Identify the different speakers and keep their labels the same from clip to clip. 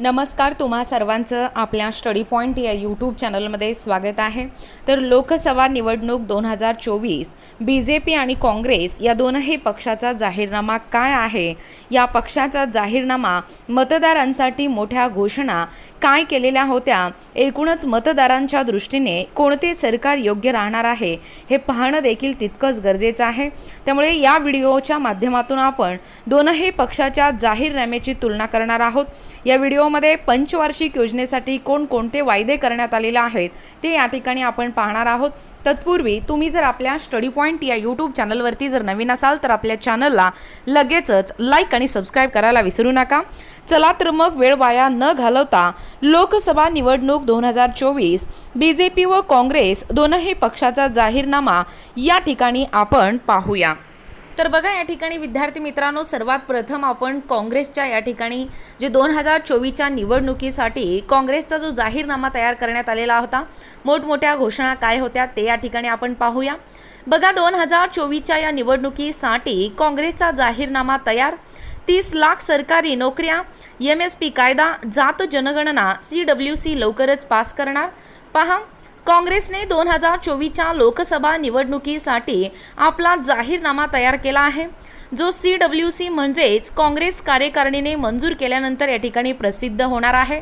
Speaker 1: नमस्कार तुम्हा सर्वांचं आपल्या स्टडी पॉईंट या यूट्यूब चॅनलमध्ये स्वागत आहे. तर लोकसभा निवडणूक दोन हजार चोवीस बी जे पी आणि काँग्रेस या दोनही पक्षाचा जाहीरनामा काय आहे? या पक्षाचा जाहीरनामा मतदारांसाठी मोठ्या घोषणा काय केलेल्या होत्या एकूणच मतदारांच्या दृष्टीने कोणते सरकार योग्य राहणार आहे हे पाहणं देखील तितकंच गरजेचं आहे. त्यामुळे या व्हिडिओच्या माध्यमातून आपण दोनही पक्षाच्या जाहीरनाम्याची तुलना करणार आहोत. या व्हिडिओमध्ये पंचवार्षिक योजनेसाठी कोणकोणते वायदे करण्यात आलेले आहेत ते या ठिकाणी आपण पाहणार आहोत. तत्पूर्वी तुम्ही जर आपल्या स्टडी पॉईंट या यूट्यूब चॅनलवरती जर नवीन असाल तर आपल्या चॅनलला लगेचच लाईक आणि सबस्क्राईब करायला विसरू नका. चला तर मग वेळ वाया न घालवता लोकसभा निवडणूक दोन हजार चोवीस बी जे पी व काँग्रेस दोनही पक्षाचा जाहीरनामा या ठिकाणी आपण पाहूया. तर बघा या ठिकाणी विद्यार्थी मित्रांनो सर्वात प्रथम आपण काँग्रेसच्या या ठिकाणी जे दोन हजार चोवीसच्या निवडणुकीसाठी काँग्रेसचा जो जाहीरनामा तयार करण्यात आलेला होता मोठमोठ्या घोषणा काय होत्या ते या ठिकाणी आपण पाहूया. बघा दोन हजार चोवीसच्या या निवडणुकीसाठी काँग्रेसचा जाहीरनामा तयार. तीस लाख सरकारी नोकऱ्या एम एस पी कायदा जात जनगणना सी डब्ल्यू सी लवकरच पास करणार. पहा काँग्रेसने दोन हजार चोवीसच्या लोकसभा निवडणुकीसाठी आपला जाहीरनामा तयार केला आहे. जो सी डब्ल्यू सी म्हणजेच काँग्रेस कार्यकारिणीने मंजूर केल्यानंतर या ठिकाणी प्रसिद्ध होणार आहे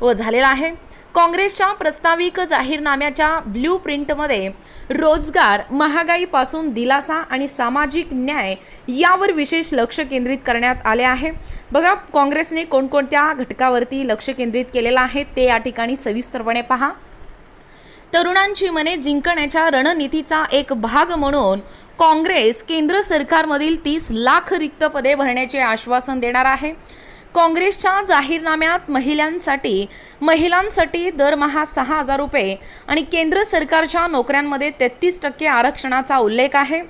Speaker 1: व झालेला आहे. काँग्रेसच्या प्रस्ताविक जाहीरनाम्याच्या ब्ल्यू प्रिंटमध्ये रोजगार महागाईपासून दिलासा आणि सामाजिक न्याय यावर विशेष लक्ष केंद्रित करण्यात आले आहे. बघा काँग्रेसने कोणकोणत्या घटकावरती लक्ष केंद्रित केलेलं आहे ते या ठिकाणी सविस्तरपणे पहा. तरुणांची मने जिंकण्याच्या रणनीतीचा एक भाग म्हणून काँग्रेस केंद्र सरकारमधील तीस लाख रिक्त पदे भरण्याचे आश्वासन देणार आहे. काँग्रेसच्या जाहीरनाम्यात महिलांसाठी महिलांसाठी दरमहा सहा हजार रुपये आणि केंद्र सरकारच्या नोकऱ्यांमध्ये तेहतीस टक्के आरक्षणाचा उल्लेख आहे.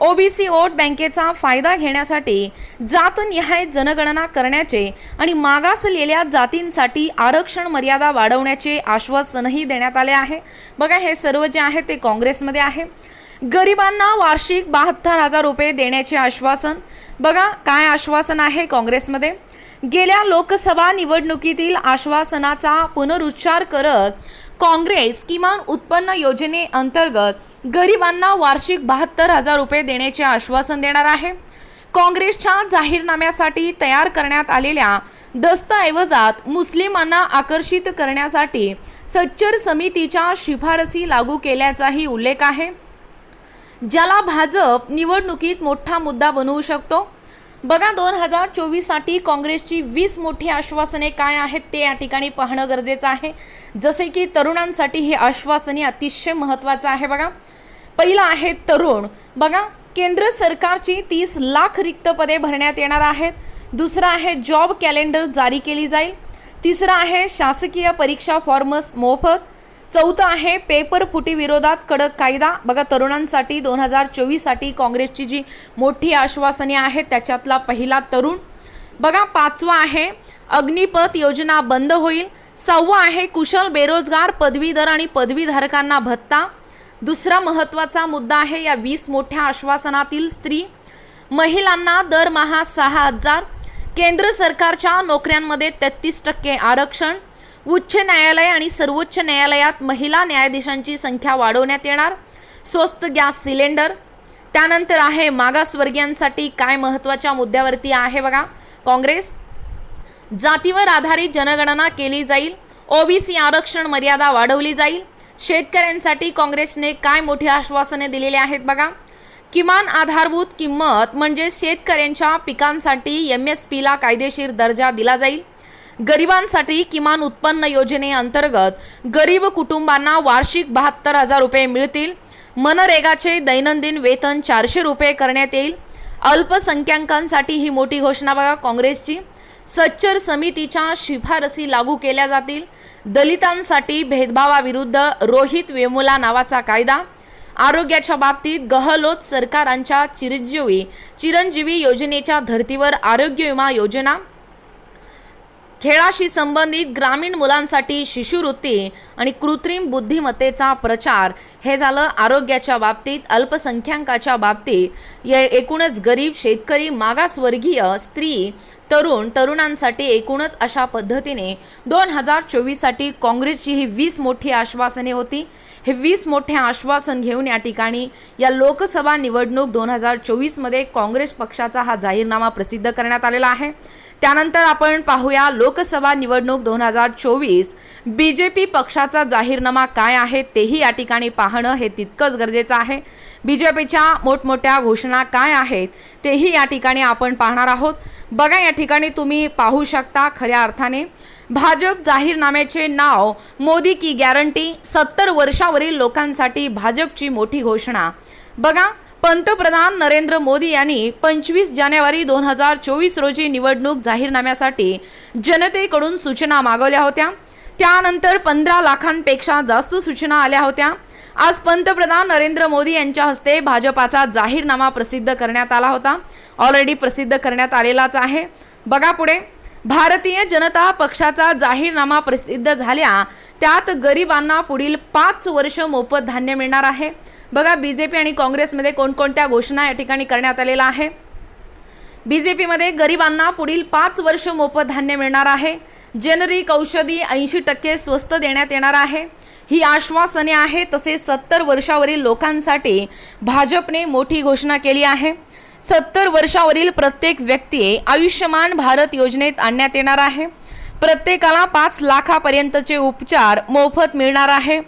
Speaker 1: ओबीसी वोट बँकेचा फायदा घेण्यासाठी जातनिहाय जनगणना करण्याचे आणि मागासलेल्या जातींसाठी आरक्षण मर्यादा वाढवण्याचे आश्वासनही देण्यात आले आहे. बघा हे सर्व जे आहे ते काँग्रेसमध्ये आहे. गरिबांना वार्षिक बहात्तर हजार रुपये देण्याचे आश्वासन. बघा काय आश्वासन आहे काँग्रेसमध्ये? गेल्या लोकसभा निवडणुकीतील आश्वासनाचा पुनरुच्चार करत काँग्रेस किमान उत्पन्न योजनेअंतर्गत गरिबांना वार्षिक बहात्तर हजार रुपये देण्याचे आश्वासन देणार आहे. काँग्रेसच्या जाहीरनाम्यासाठी तयार करण्यात आलेल्या दस्तऐवजात मुस्लिमांना आकर्षित करण्यासाठी सच्चर समितीच्या शिफारसी लागू केल्याचाही उल्लेख आहे. ज्याला भाजप निवडणुकीत मोठा मुद्दा बनवू शकतो बघा दोन हजार चोवीससाठी काँग्रेसची वीस मोठी आश्वासने काय आहेत ते या ठिकाणी पाहणं गरजेचं आहे. जसे की तरुणांसाठी हे आश्वासने अतिशय महत्त्वाचं आहे बघा. पहिलं आहे तरुण. बघा केंद्र सरकारची तीस लाख रिक्त पदे भरण्यात येणार आहेत. दुसरं आहे जॉब कॅलेंडर जारी केली जाईल. तिसरं आहे शासकीय परीक्षा फॉर्मस मोफत. चौथं आहे पेपर फुटी विरोधात कडक कायदा. बघा तरुणांसाठी दोन हजार चोवीससाठी काँग्रेसची जी मोठी आश्वासने आहेत त्याच्यातला पहिला तरुण. बघा पाचवा आहे अग्निपथ योजना बंद होईल. सहावा आहे कुशल बेरोजगार पदवीधर आणि पदवीधारकांना भत्ता. दुसरा महत्त्वाचा मुद्दा आहे या वीस मोठ्या आश्वासनातील स्त्री. महिलांना दरमहा सहा हजार. केंद्र सरकारच्या नोकऱ्यांमध्ये तेहतीस टक्के आरक्षण. उच्च न्यायालय आणि सर्वोच्च न्यायालयात महिला न्यायाधीशांची संख्या वाढवण्यात येणार. स्वस्त गॅस सिलेंडर. त्यानंतर आहे मागासवर्गीयांसाठी काय महत्त्वाच्या मुद्द्यावरती आहे बघा. काँग्रेस. जातीवर आधारित जनगणना केली जाईल. ओबीसी आरक्षण मर्यादा वाढवली जाईल. शेतकऱ्यांसाठी काँग्रेसने काय मोठी आश्वासने दिलेली आहेत बघा. किमान आधारभूत किंमत म्हणजे शेतकऱ्यांच्या पिकांसाठी एम एस पीला कायदेशीर दर्जा दिला जाईल. गरिबांसाठी किमान उत्पन्न योजनेअंतर्गत गरीब कुटुंबांना वार्षिक बहात्तर हजार रुपये मिळतील. मनरेगाचे दैनंदिन वेतन चारशे रुपये करण्यात येईल. अल्पसंख्याकांसाठी ही मोठी घोषणा बघा काँग्रेसची. सच्चर समितीच्या शिफारसी लागू केल्या जातील. दलितांसाठी भेदभावाविरुद्ध रोहित वेमुला नावाचा कायदा. आरोग्याच्या बाबतीत गहलोत सरकारांच्या चिरंजीवी चिरंजीवी योजनेच्या धर्तीवर आरोग्य विमा योजना. खेळाशी संबंधित ग्रामीण मुलांसाठी शिष्यवृत्ती आणि कृत्रिम बुद्धिमत्तेचा प्रचार हे झालं आरोग्याच्या बाबतीत अल्पसंख्याकाच्या बाबतीत. या एकूणच गरीब शेतकरी मागासवर्गीय स्त्री तरुण तरुणांसाठी एकूणच अशा पद्धतीने दोन हजार चोवीससाठी काँग्रेसची ही वीस मोठी आश्वासने होती. हे वीस मोठे आश्वासन घेऊन या ठिकाणी या लोकसभा निवडणूक दोन हजार चोवीसमध्ये काँग्रेस पक्षाचा हा जाहीरनामा प्रसिद्ध करण्यात आलेला आहे. त्यानंतर आपण पाहूया लोकसभा निवडणूक दोन हजार चोवीस. बी जे पी पक्षाचा जाहीरनामा काय आहे तेही या ठिकाणी पाहणं हे तितकंच गरजेचं आहे. बी जे पीच्या मोठमोठ्या घोषणा काय आहेत तेही या ठिकाणी आपण पाहणार आहोत. बघा या ठिकाणी तुम्ही पाहू शकता खऱ्या अर्थाने. भाजप जाहीरनाम्याचे नाव मोदी की गॅरंटी सत्तर वर्षावरील लोकांसाठी भाजपची मोठी घोषणा. बघा पंतप्रधान नरेंद्र मोदी यांनी पंचवीस जानेवारी दोन हजार चोवीस रोजी निवडणूक जाहीरनाम्यासाठी जनतेकडून सूचना मागवल्या होत्या. त्यानंतर पंधरा लाखांपेक्षा जास्त सूचना आल्या होत्या. आज पंतप्रधान नरेंद्र मोदी यांच्या हस्ते भाजपाचा जाहीरनामा प्रसिद्ध करण्यात आला होता. ऑलरेडी प्रसिद्ध करण्यात आलेलाच आहे. बघा पुढे. भारतीय जनता पक्षाचा जाहीरनामा प्रसिद्ध झाल्या. त्यात गरिबांना पुढील पाच वर्ष मोफत धान्य मिळणार आहे. बघा बी जे पी आणि काँग्रेसमध्ये कोणकोणत्या घोषणा या ठिकाणी करण्यात आलेल्या आहे? बी जे पीमध्ये गरिबांना पुढील पाच वर्ष मोफत धान्य मिळणार आहे. जेनरिक औषधी ऐंशी टक्के स्वस्त देण्यात येणार आहे. ही आश्वासने आहे तसेच सत्तर वर्षावरील लोकांसाठी भाजपने मोठी घोषणा केली आहे. सत्तर वर्षावरील प्रत्येक व्यक्ती आयुष्यमान भारत योजनेत आणण्यात येणार आहे. प्रत्येकाला पाच लाखापर्यंतचे उपचार मोफत मिळणार आहे.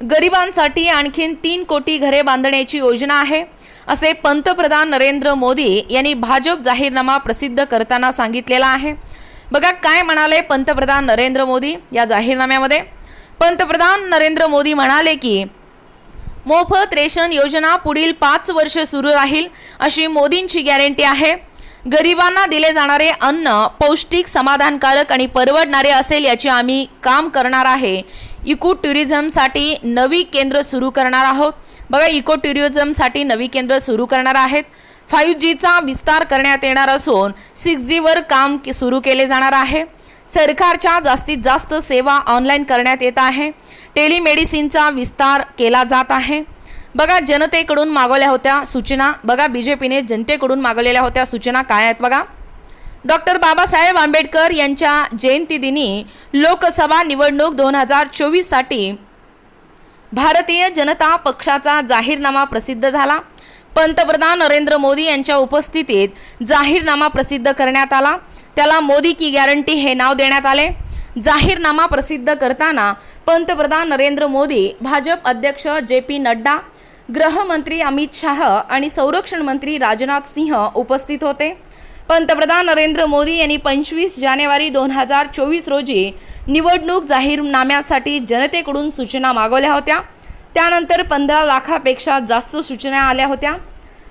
Speaker 1: गरिबांसाठी आणखीन तीन कोटी घरे बांधण्याची योजना आहे असे पंतप्रधान नरेंद्र मोदी यांनी भाजप जाहीरनामा प्रसिद्ध करताना सांगितलेला आहे. बघा काय म्हणाले पंतप्रधान नरेंद्र मोदी या जाहीरनाम्यामध्ये? पंतप्रधान नरेंद्र मोदी म्हणाले की मोफत रेशन योजना पुढील पाच वर्ष सुरू राहील अशी मोदींची गॅरंटी आहे. गरिबांना दिले जाणारे अन्न पौष्टिक समाधानकारक आणि परवडणारे असेल याचे आम्ही काम करणार आहे. इको टुरिझमसाठी नवी केंद्र सुरू करणार आहोत. बघा इको टुरिझमसाठी नवी केंद्र सुरू करणार आहेत. फाईव्ह जीचा विस्तार करण्यात येणार असून सिक्स जीवर काम सुरू केले जाणार आहे. सरकारच्या जास्तीत जास्त सेवा ऑनलाईन करण्यात येत आहे. टेलिमेडिसिनचा विस्तार केला जात आहे. बघा जनतेकडून मागवल्या होत्या सूचना. बघा बी जे पीने जनतेकडून मागवलेल्या होत्या सूचना काय आहेत बघा. डॉक्टर बाबासाहेब आंबेडकर यांच्या जयंतीदिनी लोकसभा निवडणूक दोन हजार चोवीससाठी भारतीय जनता पक्षाचा जाहीरनामा प्रसिद्ध झाला. पंतप्रधान नरेंद्र मोदी यांच्या उपस्थितीत जाहीरनामा प्रसिद्ध करण्यात आला. त्याला मोदी की गॅरंटी हे नाव देण्यात आले. जाहीरनामा प्रसिद्ध करताना पंतप्रधान नरेंद्र मोदी भाजप अध्यक्ष जे पी नड्डा गृहमंत्री अमित शाह आणि संरक्षण मंत्री राजनाथ सिंह उपस्थित होते. पंतप्रधान नरेंद्र मोदी यांनी पंचवीस जानेवारी दोन हजार चोवीस रोजी निवडणूक जाहीरनाम्यासाठी जनतेकडून सूचना मागवल्या होत्या. त्यानंतर पंधरा लाखापेक्षा जास्त सूचना आल्या होत्या.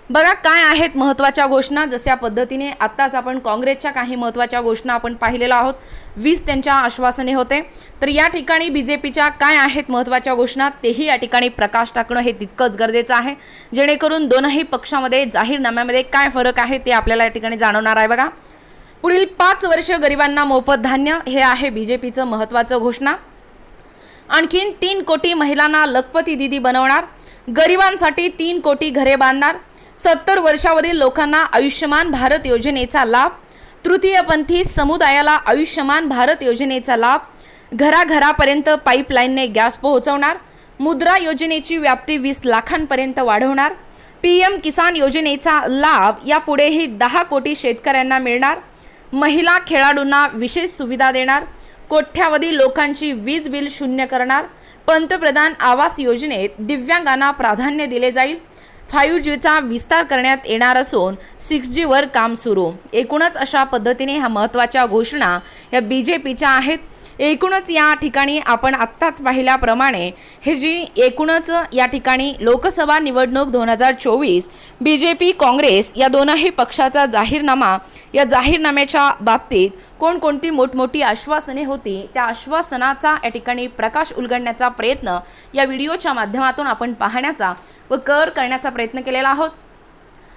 Speaker 1: बघा काय आहेत महत्त्वाच्या घोषणा? जशा पद्धतीने आत्ताच आपण काँग्रेसच्या काही महत्त्वाच्या घोषणा आपण पाहिलेल्या आहोत वीस त्यांच्या आश्वासने होते. तर या ठिकाणी बी जे पीच्या काय आहेत महत्त्वाच्या घोषणा? तेही या ठिकाणी प्रकाश टाकणं हे तितकंच गरजेचं आहे. जेणेकरून दोनही पक्षामध्ये जाहीरनाम्यामध्ये काय फरक आहे ते आपल्याला या ठिकाणी जाणवणार आहे बघा. पुढील पाच वर्ष गरिबांना मोफत धान्य हे आहे बी जे पीचं महत्त्वाचं घोषणा. आणखीन तीन कोटी महिलांना लखपती दिदी बनवणार. गरिबांसाठी तीन कोटी घरे बांधणार. सत्तर वर्षावरील लोकांना आयुष्यमान भारत योजनेचा लाभ तृतीयपंथी समुदायाला आयुष्यमान भारत योजनेचा लाभ घराघरापर्यंत पाईपलाईनने गॅस पोहोचवणार मुद्रा योजनेची व्याप्ती वीस लाखांपर्यंत वाढवणार पी एम किसान योजनेचा लाभ यापुढेही दहा कोटी शेतकऱ्यांना मिळणार महिला खेळाडूंना विशेष सुविधा देणार कोट्यावधी लोकांची वीज बिल शून्य करणार पंतप्रधान आवास योजनेत दिव्यांगांना प्राधान्य दिले जाईल फाईव्ह जीचा विस्तार करण्यात येणार असून सिक्स जीवर काम सुरू. एकूणच अशा पद्धतीने ह्या महत्त्वाच्या घोषणा या बी जे पीच्या आहेत. एकूणच या ठिकाणी आपण आत्ताच पाहिल्याप्रमाणे हे जी एकूणच या ठिकाणी लोकसभा निवडणूक दोन हजार चोवीस बी जे पी काँग्रेस या दोनही पक्षाचा जाहीरनामा या जाहीरनाम्याच्या बाबतीत कोणकोणती मोठमोठी आश्वासने होती त्या आश्वासनाचा या ठिकाणी प्रकाश उलगडण्याचा प्रयत्न या व्हिडिओच्या माध्यमातून आपण पाहण्याचा व कर करण्याचा प्रयत्न केलेला आहोत.